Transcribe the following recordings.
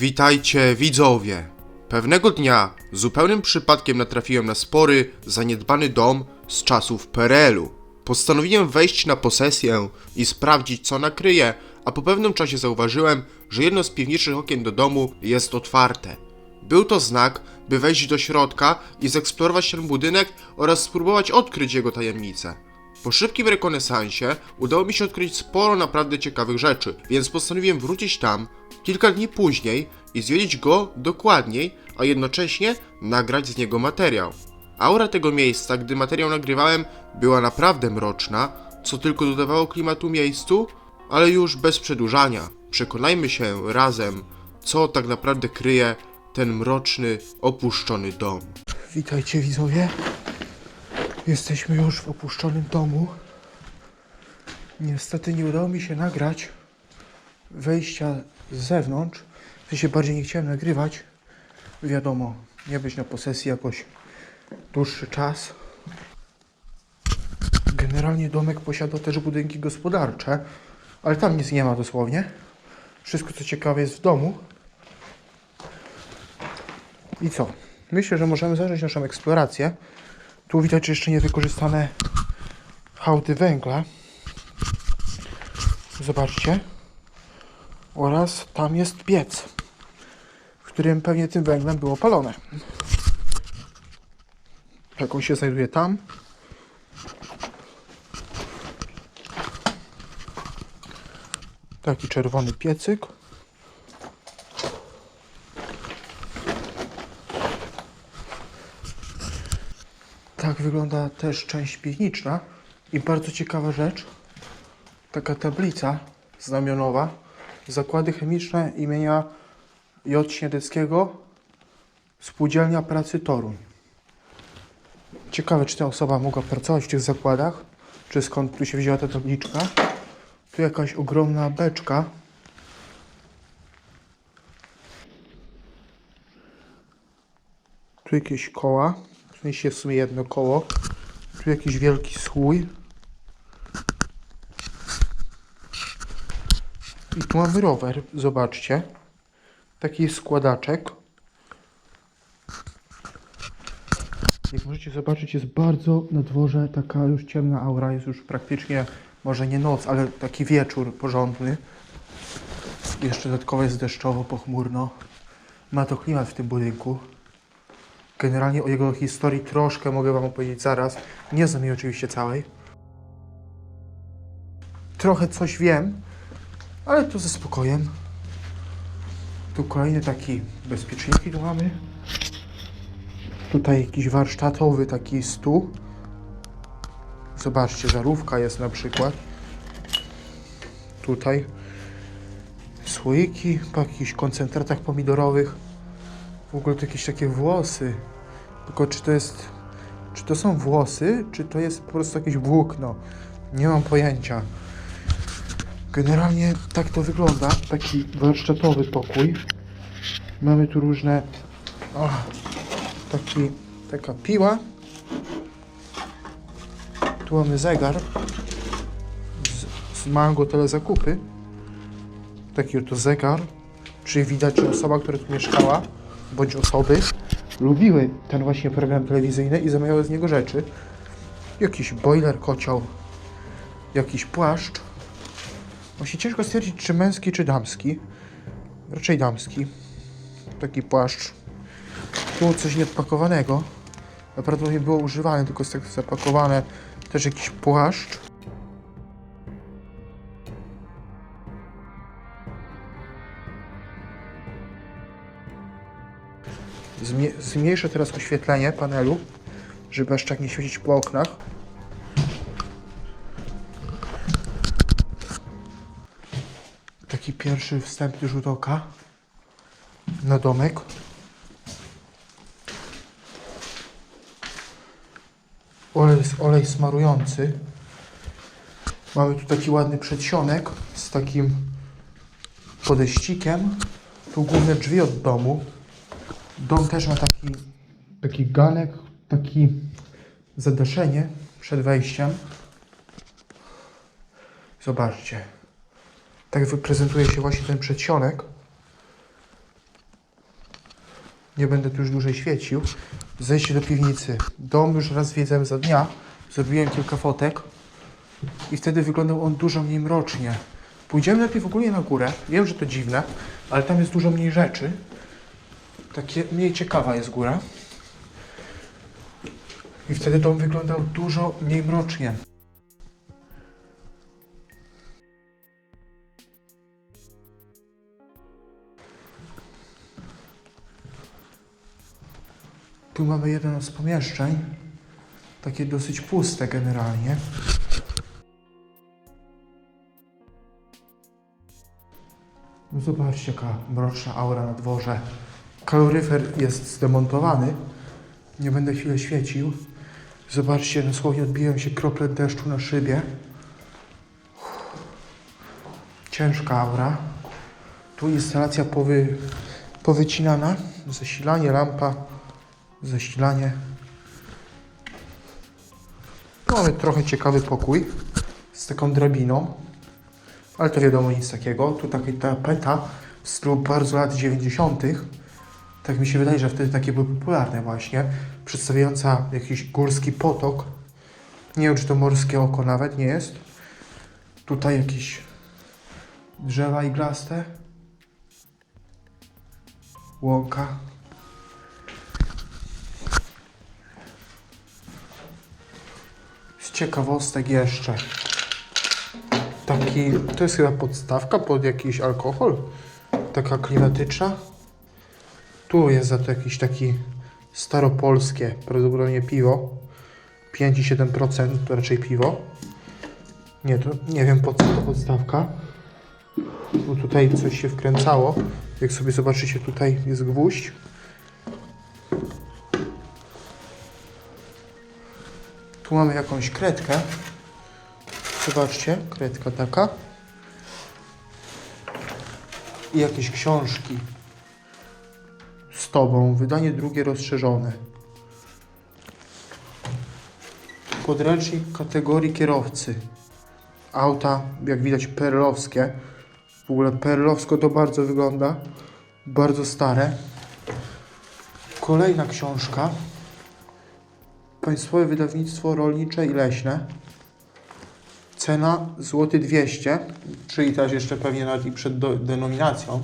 Witajcie widzowie! Pewnego dnia zupełnym przypadkiem natrafiłem na spory, zaniedbany dom z czasów PRL-u. Postanowiłem wejść na posesję i sprawdzić co nakryje, a po pewnym czasie zauważyłem, że jedno z piwniczych okien do domu jest otwarte. Był to znak, by wejść do środka i zeksplorować ten budynek oraz spróbować odkryć jego tajemnice. Po szybkim rekonesansie udało mi się odkryć sporo naprawdę ciekawych rzeczy, więc postanowiłem wrócić tam kilka dni później i zwiedzić go dokładniej, a jednocześnie nagrać z niego materiał. Aura tego miejsca, gdy materiał nagrywałem, była naprawdę mroczna, co tylko dodawało klimatu miejscu, ale już bez przedłużania. Przekonajmy się razem, co tak naprawdę kryje ten mroczny, opuszczony dom. Witajcie widzowie. Jesteśmy już w opuszczonym domu. Niestety nie udało mi się nagrać wejścia z zewnątrz. W sensie bardziej nie chciałem nagrywać. Wiadomo, nie być na posesji jakoś dłuższy czas. Generalnie domek posiada też budynki gospodarcze, ale tam nic nie ma dosłownie. Wszystko co ciekawe jest w domu. I co? Myślę, że możemy zacząć naszą eksplorację. Tu widać jeszcze niewykorzystane hałdy węgla. Zobaczcie. Oraz tam jest piec, w którym pewnie tym węglem było palone. Jak on się znajduje tam. Taki czerwony piecyk. Tak wygląda też część piwniczna. I bardzo ciekawa rzecz, taka tablica znamionowa, zakłady chemiczne imienia J. Śniadeckiego, Spółdzielnia Pracy Toruń. Ciekawe, czy ta osoba mogła pracować w tych zakładach, czy skąd tu się wzięła ta tabliczka. Tu jakaś ogromna beczka. Tu jakieś koła, w sensie w sumie jedno koło. Tu jakiś wielki słój. I tu mamy rower, zobaczcie. Taki składaczek. Jak możecie zobaczyć, jest bardzo na dworze taka już ciemna aura. Jest już praktycznie, może nie noc, ale taki wieczór porządny. Jeszcze dodatkowo jest deszczowo, pochmurno. Ma to klimat w tym budynku. Generalnie o jego historii troszkę mogę Wam opowiedzieć zaraz. Nie znam jej oczywiście całej. Trochę coś wiem, ale to ze spokojem. Tu kolejny taki bezpieczniki tu mamy. Tutaj jakiś warsztatowy taki stół. Zobaczcie, żarówka jest na przykład. Tutaj słoiki po jakichś koncentratach pomidorowych. W ogóle to jakieś takie włosy. Tylko czy to jest. Czy to są włosy, czy to jest po prostu jakieś włókno? Nie mam pojęcia. Generalnie tak to wygląda. Taki warsztatowy pokój. Mamy tu różne. O, taki, taka piła. Tu mamy zegar z, z Mango Telezakupy. Taki oto zegar. Czyli widać, że osoba, która tu mieszkała, bądź osoby, lubiły ten właśnie program telewizyjny i zamawiały z niego rzeczy. Jakiś boiler, kocioł, jakiś płaszcz. Właśnie ciężko stwierdzić, czy męski, czy damski. Raczej damski. Taki płaszcz. Tu coś nieodpakowanego. Naprawdę nie było używane, tylko jest tak zapakowane. Też jakiś płaszcz. Zmniejszę teraz oświetlenie panelu, żeby aż tak nie świecić po oknach. Taki pierwszy wstępny rzut oka na domek. Olej, olej smarujący. Mamy tu taki ładny przedsionek z takim podejścikiem. Tu główne drzwi od domu. Dom też ma taki, taki ganek, taki zadaszenie przed wejściem. Zobaczcie. Tak prezentuje się właśnie ten przedsionek. Nie będę tu już dłużej świecił. Zejście do piwnicy. Dom już raz zwiedzałem za dnia. Zrobiłem kilka fotek. I wtedy wyglądał on dużo mniej mrocznie. Pójdziemy najpierw ogólnie na górę. Wiem, że to dziwne, ale tam jest dużo mniej rzeczy. Takie mniej ciekawa jest góra. I wtedy dom wyglądał dużo mniej mrocznie. Tu mamy jedno z pomieszczeń. Takie dosyć puste generalnie. No zobaczcie, jaka mroczna aura na dworze. Kaloryfer jest zdemontowany. Nie będę chwilę świecił. Zobaczcie, dosłownie odbijają się krople deszczu na szybie. Ciężka aura. Tu instalacja powy, powycinana. Zasilanie, lampa, zasilanie. Mamy trochę ciekawy pokój z taką drabiną. Ale to wiadomo nic takiego. Tu taka tapeta w stylu bardzo lat 90. Tak mi się wydaje, że wtedy takie były popularne właśnie. Przedstawiająca jakiś górski potok. Nie wiem, czy to morskie oko nawet nie jest. Tutaj jakieś drzewa iglaste. Łąka. Z ciekawostek jeszcze. Taki, to jest chyba podstawka pod jakiś alkohol. Taka klimatyczna. Tu jest za to jakiś taki staropolskie, prawdopodobnie piwo. 5,7% to raczej piwo. Nie, to nie wiem po co to podstawka. Bo tutaj coś się wkręcało. Jak sobie zobaczycie, tutaj jest gwóźdź. Tu mamy jakąś kredkę. Zobaczcie, kredka taka. I jakieś książki. Z tobą. Wydanie drugie rozszerzone. Podręcznik kategorii kierowcy. Auta, jak widać, perlowskie. W ogóle perlowsko to bardzo wygląda. Bardzo stare. Kolejna książka. Państwowe Wydawnictwo Rolnicze i Leśne. Cena złoty 200, czyli też jeszcze pewnie nawet i przed denominacją.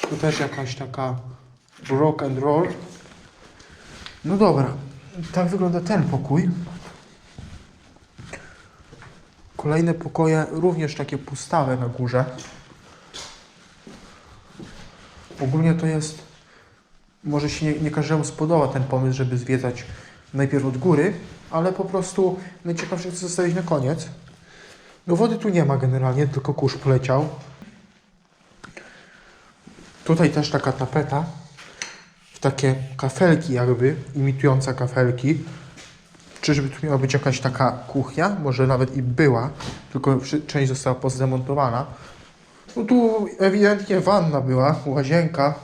Tu też jakaś taka rock and roll. No dobra, tak wygląda ten pokój. Kolejne pokoje również takie pustawe na górze. Ogólnie to jest, może się nie, nie każdemu spodoba ten pomysł, żeby zwiedzać najpierw od góry, ale po prostu najciekawsze jest zostawić na koniec. No wody tu nie ma generalnie, tylko kurz poleciał. Tutaj też taka tapeta takie kafelki jakby, imitująca kafelki. Czyżby tu miała być jakaś taka kuchnia? Może nawet i była, tylko część została pozdemontowana. No tu ewidentnie wanna była, łazienka.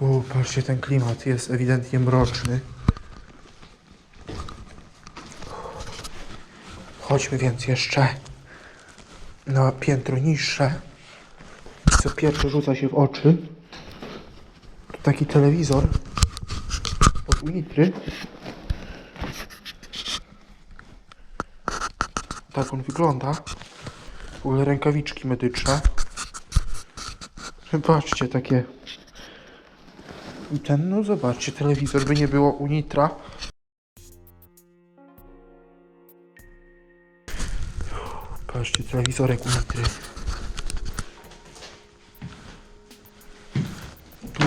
O, patrzcie, ten klimat jest ewidentnie mroczny. Chodźmy więc jeszcze na piętro niższe. Co pierwsze rzuca się w oczy. Taki telewizor od Unitry. Tak on wygląda. W ogóle rękawiczki medyczne. Zobaczcie, takie... I ten, no zobaczcie, telewizor by nie było Unitra. Patrzcie, telewizorek Unitry.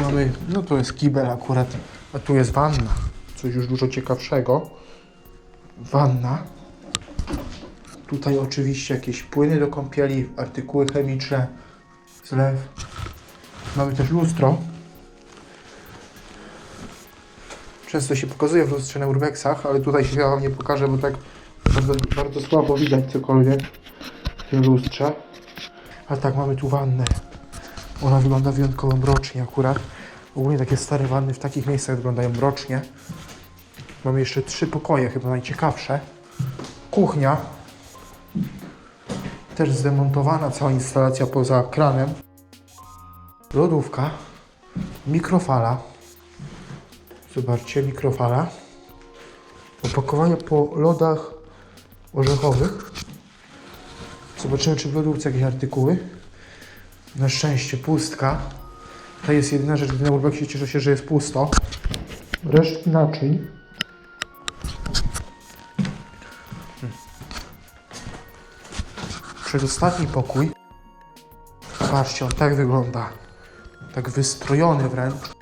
Mamy, no to jest kibel akurat, a tu jest wanna. Coś już dużo ciekawszego. Wanna. Tutaj oczywiście jakieś płyny do kąpieli, artykuły chemiczne, zlew. Mamy też lustro. Często się pokazuje w lustrze na urbexach, ale tutaj się wam nie pokażę, bo tak bardzo, bardzo słabo widać cokolwiek w tym lustrze. A tak, mamy tu wannę. Ona wygląda wyjątkowo mrocznie akurat. Ogólnie takie stare wanny w takich miejscach wyglądają mrocznie. Mamy jeszcze trzy pokoje, chyba najciekawsze. Kuchnia. Też zdemontowana cała instalacja poza kranem. Lodówka. Mikrofala. Zobaczcie, mikrofala. Opakowanie po lodach orzechowych. Zobaczymy, czy w lodówce jakieś artykuły. Na szczęście pustka. To jest jedyna rzecz, gdy na urbexie cieszę się, że jest pusto. Resztki naczyń. Przedostatni pokój. Patrzcie, on tak wygląda. Tak wystrojony wręcz.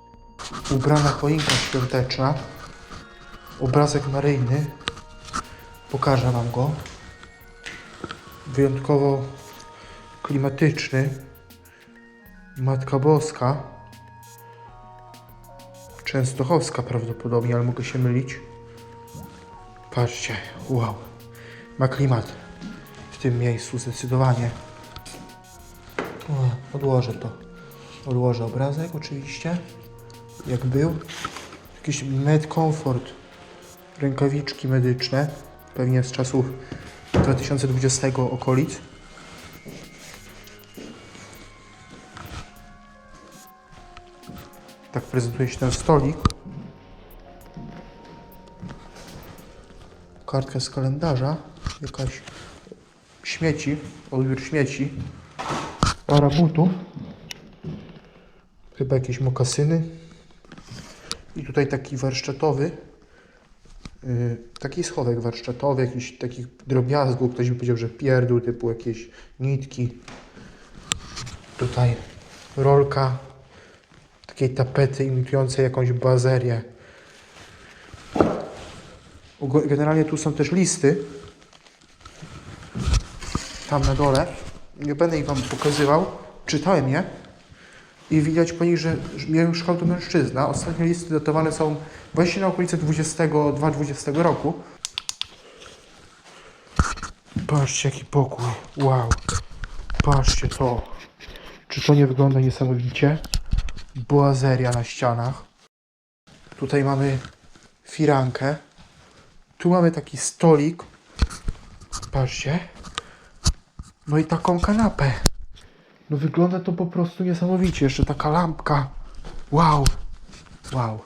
Ubrana choinka świąteczna. Obrazek maryjny. Pokażę wam go. Wyjątkowo klimatyczny. Matka Boska. Częstochowska prawdopodobnie, ale mogę się mylić. Patrzcie, wow. Ma klimat w tym miejscu zdecydowanie. Odłożę to. Odłożę obrazek oczywiście. Jak był. Jakiś Med Comfort. Rękawiczki medyczne. Pewnie z czasów 2020 okolic. Prezentuje się ten stolik. Kartka z kalendarza. Jakaś śmieci. Odbiór śmieci. Para butów. Chyba jakieś mokasyny. I tutaj taki warsztatowy. Yy, taki schowek warsztatowy, jakiś takich drobiazgów. Ktoś by powiedział, że pierdół, typu jakieś nitki. Tutaj rolka takiej tapety imitującej jakąś bazerię. Generalnie tu są też listy. Tam na dole. Nie będę ich Wam pokazywał. Czytałem je. I widać po nich, że mieszkał tu mężczyzna. Ostatnie listy datowane są właśnie na okolice 22-20 roku. Patrzcie jaki pokój. Wow. Patrzcie to. Czy to nie wygląda niesamowicie? Boazeria na ścianach. Tutaj mamy firankę. Tu mamy taki stolik. Patrzcie. No i taką kanapę. No wygląda to po prostu niesamowicie. Jeszcze taka lampka. Wow. Wow.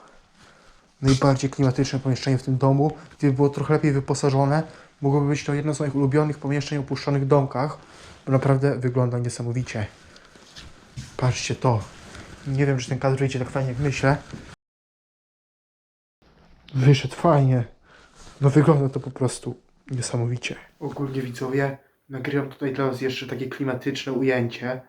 Najbardziej klimatyczne pomieszczenie w tym domu. Gdyby było trochę lepiej wyposażone, mogłoby być to jedno z moich ulubionych pomieszczeń w opuszczonych domkach. Bo naprawdę wygląda niesamowicie. Patrzcie to. Nie wiem, czy ten kadr wyjdzie tak fajnie, jak myślę. Wyszedł fajnie. No wygląda to po prostu niesamowicie. Ogólnie widzowie, nagrywam tutaj dla was jeszcze takie klimatyczne ujęcie.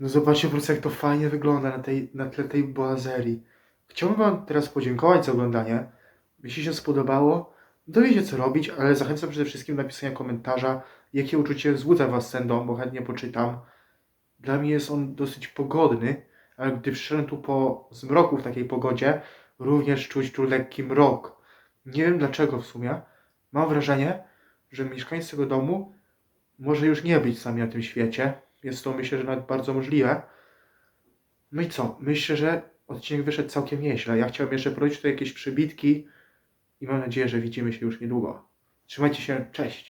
No zobaczcie po prostu jak to fajnie wygląda na, tej, na tle tej boazerii. Chciałbym wam teraz podziękować za oglądanie. Jeśli się spodobało, to wiecie co robić, ale zachęcam przede wszystkim do napisania komentarza, jakie uczucie wzbudza was ten dom, bo chętnie poczytam. Dla mnie jest on dosyć pogodny, ale gdy przyszedłem tu po zmroku w takiej pogodzie, również czuć tu lekki mrok. Nie wiem dlaczego w sumie. Mam wrażenie, że mieszkańcy tego domu może już nie być sami na tym świecie. Jest to myślę, że nawet bardzo możliwe. No i co? Myślę, że odcinek wyszedł całkiem nieźle. Ja chciałem jeszcze porobić tutaj jakieś przybitki i mam nadzieję, że widzimy się już niedługo. Trzymajcie się, cześć!